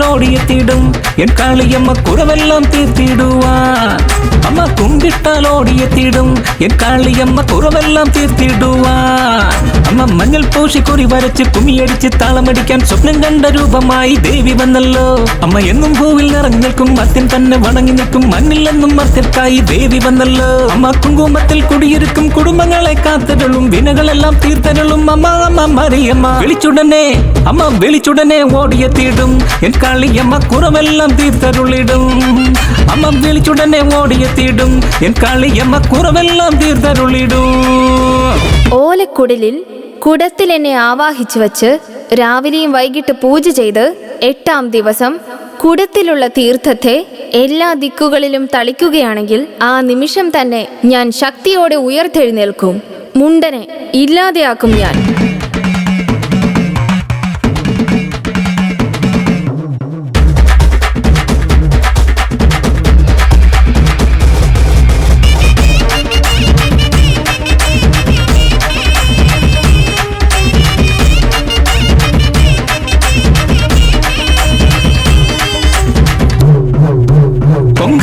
ഓടിയെത്തിടും എൻ കാളിയമ്മ കുറവെല്ലാം തീർത്തിടുവാൻ. അമ്മ കുമ്പിട്ടാൽ ഓടിയെത്തിടും എൻ കാളിയമ്മ കുറവെല്ലാം തീർത്തിടുവാൻ. അമ്മ മഞ്ഞൾ പൂശി കുറി വരച്ച് കുമിയടിച്ച് താളമടിക്കാൻ സ്വപ്നം കണ്ട രൂപമായി ദേവി വന്നല്ലോ. അമ്മ എന്നും പൂവിൽ നിറഞ്ഞു നിൽക്കും മദ്യം തന്നെ വണങ്ങി നിൽക്കും മണ്ണിലെന്നും മർത്യർക്കായി ദേവി വന്നല്ലോ. അമ്മ കുങ്കുമത്തിൽ കുടിയിരിക്കും കുടുംബങ്ങളെ കാത്തരുളും വിനകളെല്ലാം തീർത്തരുളും. അമ്മ അമ്മ മറിയമ്മ വിളിച്ചുടനെ അമ്മ വിളിച്ചുടനെ ഓടിയെത്തിയിടും എൻ കാളിയമ്മ കുറവെല്ലാം തീർത്തരുളിടും. അമ്മ വിളിച്ചുടനെ ഓടിയെത്തിയിടും. എൻ കാളിയമ്മ കുറവെല്ലാം തീർത്തരുളിടും. ഓലക്കുടലിൽ കുടത്തിൽ എന്നെ ആവാഹിച്ചു വച്ച് രാവിലെയും വൈകിട്ട് പൂജ ചെയ്ത് എട്ടാം ദിവസം കുടത്തിലുള്ള തീർത്ഥത്തെ എല്ലാ ദിക്കുകളിലും തളിക്കുകയാണെങ്കിൽ ആ നിമിഷം തന്നെ ഞാൻ ശക്തിയോടെ ഉയർത്തെഴുന്നേൽക്കും. മുണ്ടനെ ഇല്ലാതെയാക്കും ഞാൻ.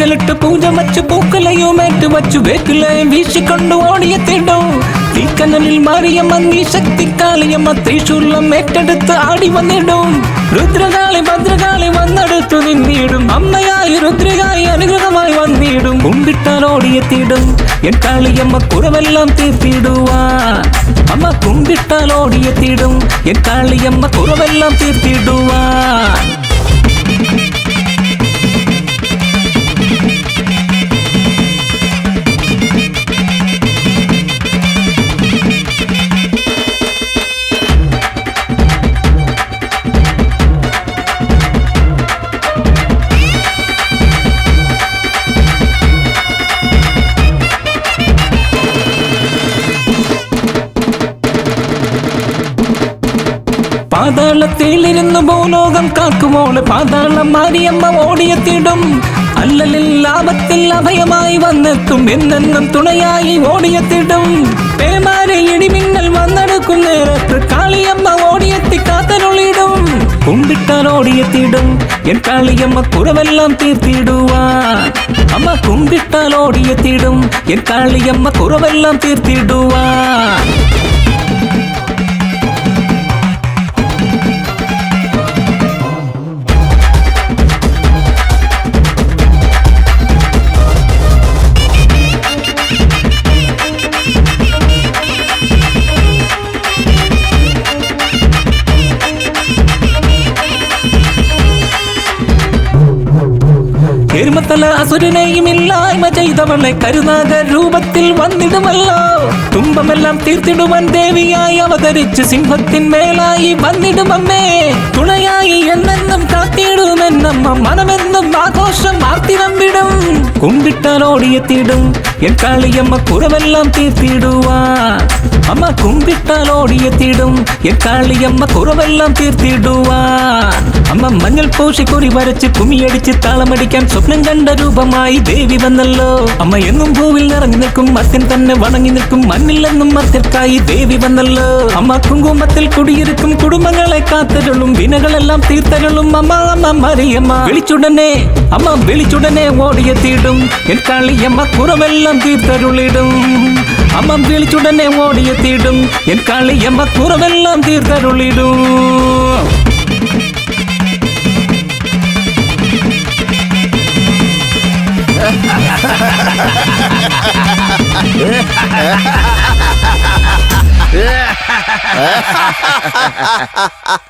പൊങ്കലിട്ട് പൂജ വച്ച് പൂക്കലയും ഏറ്റു വച്ചു വേക്കിലയും വീശിക്കൊണ്ട് ഓടിയെത്തിടും തീക്കനലിൽ മാറിയ മങ്ങി ശക്തി കാളിയമ്മ ത്രിശൂലം ഏറ്റെടുത്ത് ആടി വന്നിടും. രുദ്രകാളി ഭദ്രകാളി വന്നെടുത്തു നിന്നിടും. അമ്മയായി രുദ്രകായി അനുഗ്രഹമായി വന്നിടും. കുമ്പിട്ടാൽ ഓടിയെത്തിടും. എൻ കാളിയമ്മ കുറവെല്ലാം തീർത്തിടുവാ. അമ്മ കുമ്പിട്ടാൽ ഓടിയെത്തിടും. എൻ കാളിയമ്മ കുറവെല്ലാം തീർത്തിടുവാൻ പാതാളത്തിലിരുന്ന് ഭൂലോകം കാക്കുമോൾ പാതാളം മാരിയമ്മ ഓടിയെത്തിടും. അല്ലലിൽ ലാഭത്തിൽ അഭയമായി വന്നെത്തും. എന്നെന്നും തുണയായി ഓടിയെത്തിടും. പേമാരെ ഇടിമിന്നൽ വന്നെടുക്കും. നേരത്ത് കാളിയമ്മ ഓടിയെത്തി കാത്തനുള്ളിടും കുമ്പിട്ടാൽ ഓടിയെത്തിടും. എൻ കാളിയമ്മ കുറവെല്ലാം തീർത്തിടുവാൻ. അമ്മ കുമ്പിട്ടാൽ ഓടിയെത്തിടും. എൻ കാളിയമ്മ കുറവെല്ലാം തീർത്തിടുവാൻ. എരുമത്തല അസുരനെയും ഇല്ലായ്മ ചെയ്തവളെ കരുനാഗ രൂപത്തിൽ വന്നിടുമല്ലോ തുമ്പമെല്ലാം തീർത്തിടുവാൻ ദേവിയായി അവതരിച്ച് സിംഹത്തിന്മേലായി വന്നിടുമമ്മേ തുണയായി എന്നെന്നും കാത്തിടുമെന്നമ്മ മനമെന്നും ആഘോഷം ആർത്തിരമ്പിടും കുമ്പിട്ടാൽ ഓടിയെത്തിടും എൻ കാളിയമ്മ കുറവെല്ലാം തീർത്തിടുവാൻ അമ്മ കുമ്പിട്ടാൽ ഓടിയെത്തിയിടും എക്കാളി അമ്മ കുറവെല്ലാം തീർത്തിടുവാൻ. അമ്മ മഞ്ഞൾ പൂശി കുറി വരച്ച് കുമിയടിച്ച് താളമടിക്കാൻ സ്വപ്നം കണ്ട രൂപമായി ദേവി വന്നല്ലോ. അമ്മ എന്നും പൂവിൽ നിറഞ്ഞു നിൽക്കും മത്യൻ തന്നെ വണങ്ങി നിൽക്കും മണ്ണില്ലെന്നും മത്യർക്കായി ദേവി വന്നല്ലോ. അമ്മ കുങ്കുമത്തിൽ കുടിയിരിക്കും കുടുംബങ്ങളെ കാത്തരുളും വിനകളെല്ലാം തീർത്തരുളും. അമ്മ അമ്മ മറിയമ്മ വിളിച്ചുടനെ. അമ്മ വിളിച്ചുടനെ ഓടിയെത്തിയിടും എൻ കാളിയമ്മ കുറവെല്ലാം തീർത്തരുളിടും. അമ്മ വിളിച്ചുടനെ ഓടിയെത്തിയിടും എൻ കാളിയമ്മ കുറവെല്ലാം തീർത്തരുളിടും ha ha ha ha